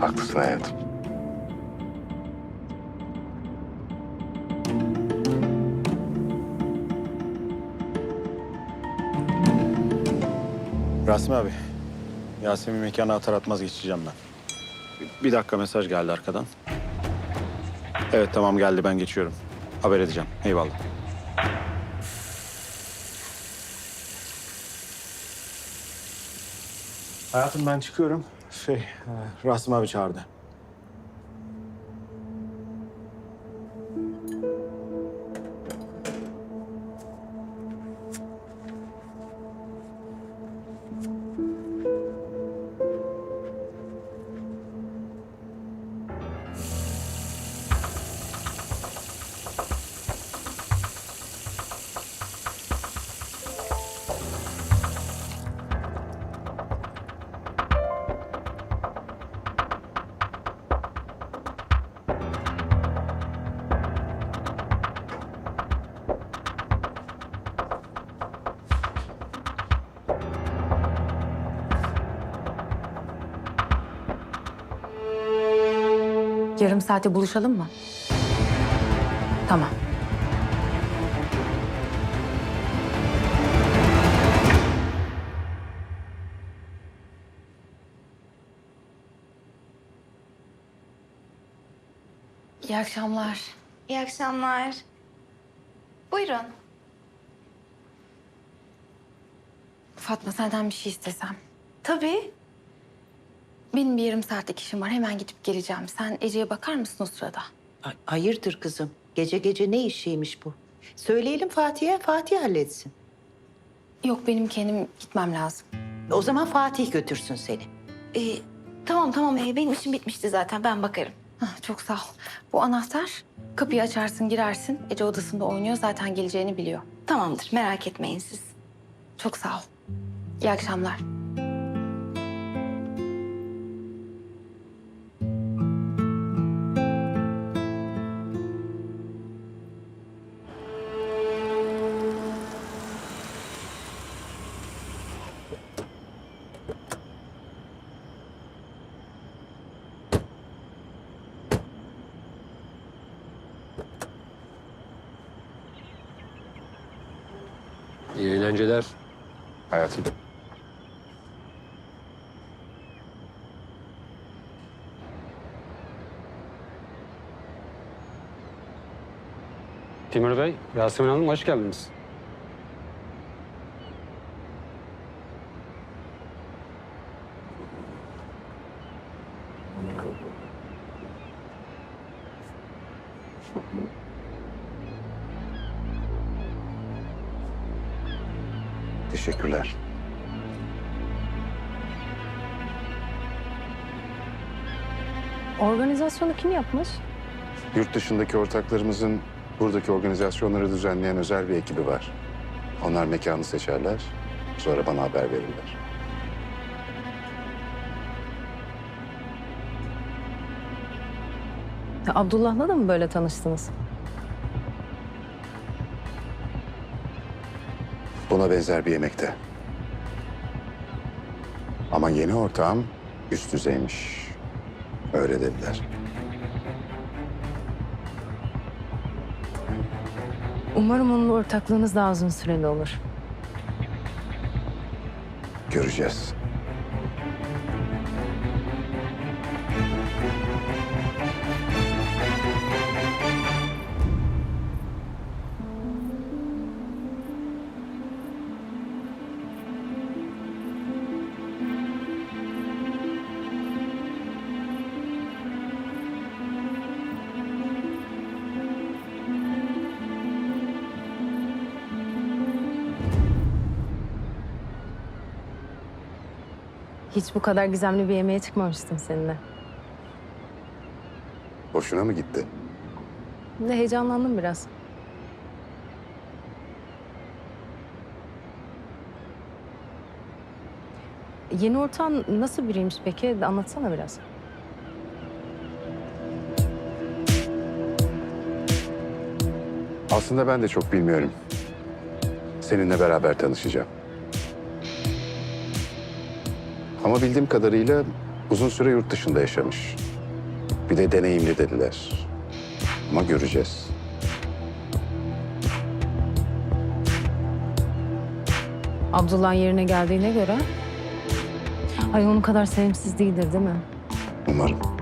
Haklısın hayatım. Rasmi abi. Yasemin mekana atar atmaz geçeceğim ben. Bir- Bir dakika mesaj geldi arkadan. Evet tamam geldi ben geçiyorum. Haber edeceğim. Eyvallah. Hayatım ben çıkıyorum. Şey, e, Rasmi abi çağırdı. Yarım saate buluşalım mı? Tamam. İyi akşamlar. İyi akşamlar. Buyurun. Fatma senden bir şey istesem. Tabii. Benim bir yarım saatlik işim var. Hemen gidip geleceğim. Sen Ece'ye bakar mısın o sırada? Ay- Hayırdır kızım? Gece gece ne işiymiş bu? Söyleyelim Fatih'e, Fatih halletsin. Yok benim kendim gitmem lazım. O zaman Fatih götürsün seni. Ee, tamam tamam ee, benim işim bitmişti zaten ben bakarım. Hah, çok sağ ol. Bu anahtar. Kapıyı açarsın girersin. Ece odasında oynuyor. Zaten geleceğini biliyor. Tamamdır merak etmeyin siz. Çok sağ ol. İyi akşamlar. İyi eğlenceler. Hayatım. Timur Bey, Yasemin Hanım hoş geldiniz. Teşekkürler. Organizasyonu kim yapmış? Yurt dışındaki ortaklarımızın buradaki organizasyonları düzenleyen özel bir ekibi var. Onlar mekanı seçerler, sonra bana haber verirler. Ya Abdullah'la da mı böyle tanıştınız? Buna benzer bir yemekte. Ama yeni ortağım üst düzeymiş. Öyle dediler. Umarım onunla ortaklığınız daha uzun süreli olur. Göreceğiz. Hiç bu kadar gizemli bir yemeğe çıkmamıştım seninle. Hoşuna mı gitti? De heyecanlandım biraz. Yeni ortağın nasıl biriymiş peki? Anlatsana biraz. Aslında ben de çok bilmiyorum. Seninle beraber tanışacağım. Ama bildiğim kadarıyla Uzun süre yurt dışında yaşamış. Bir de deneyimli dediler. Ama göreceğiz. Abdullah'ın yerine geldiğine göre... Ay onun kadar sevimsiz değildir değil mi? Umarım.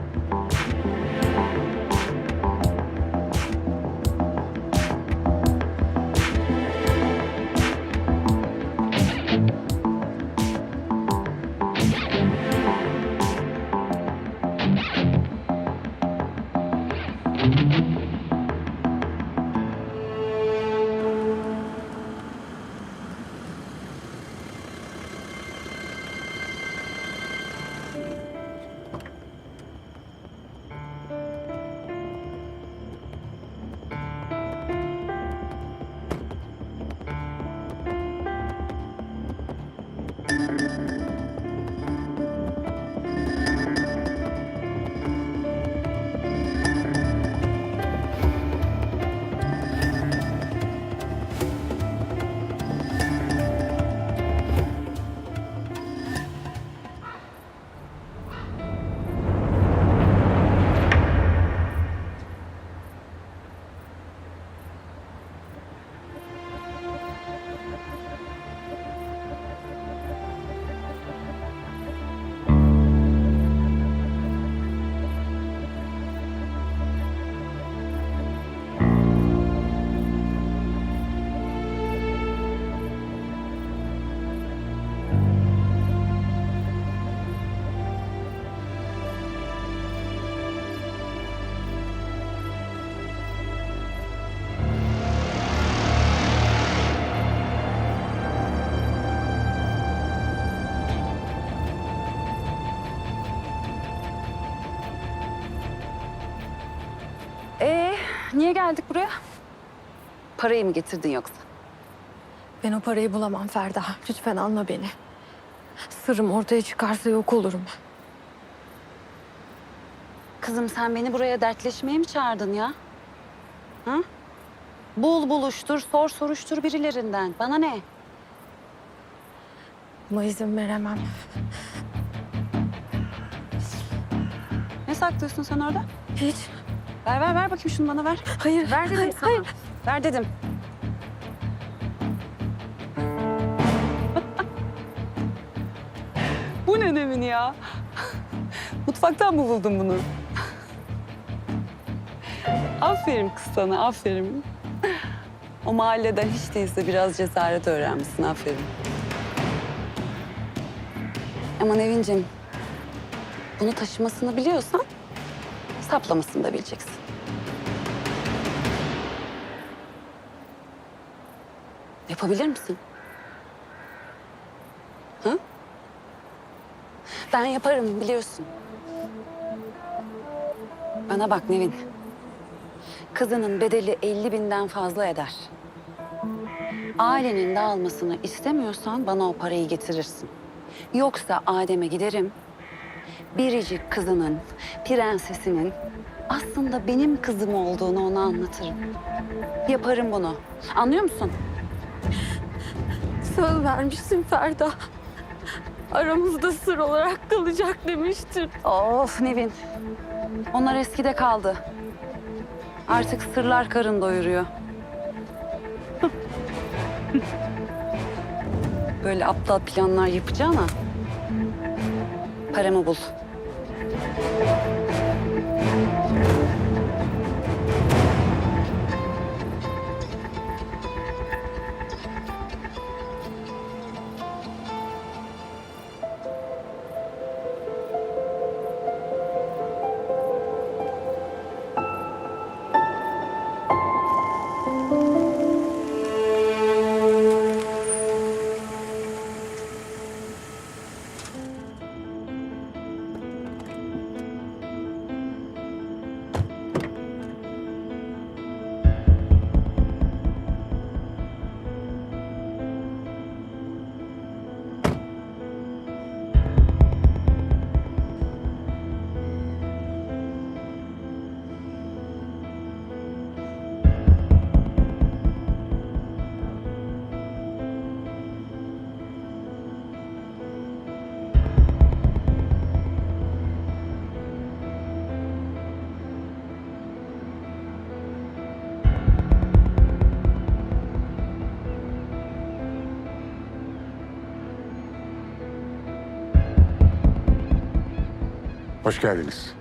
Niye geldik buraya? Parayı mı getirdin yoksa? Ben o parayı bulamam Ferda. Lütfen anla beni. Sırrım ortaya çıkarsa yok olurum. Kızım sen beni buraya dertleşmeye mi çağırdın ya? Hı? Bul buluştur, sor soruştur birilerinden. Bana ne? Buna izin veremem. Ne saklıyorsun sen orada? Hiç. Ver ver ver bakayım şunu bana ver. Hayır. Ver dedim hayır, sana. Hayır. Ver dedim. Bu ne demin ya? Mutfaktan mı buldun bunu? aferin kız sana, aferin. O mahalleden hiç değilse biraz cesaret öğrenmişsin, aferin. Ama Nevin'cim, bunu taşımasını biliyorsan saplamasını da bileceksin. Yapabilir misin? Hı? Ben yaparım biliyorsun. Bana bak Nevin. Kızının bedeli 50 binden fazla eder. Ailenin dağılmasını istemiyorsan bana o parayı getirirsin. Yoksa Adem'e giderim. Biricik kızının, prensesinin aslında benim kızım olduğunu ona anlatırım. Yaparım bunu. Anlıyor musun? Söz vermişsin Ferda. Aramızda sır olarak kalacak demiştin. Of Nevin. Onlar eskide kaldı. Artık sırlar karın doyuruyor. Böyle aptal planlar yapacağına paramı bul. Thank you. Hoş geldiniz.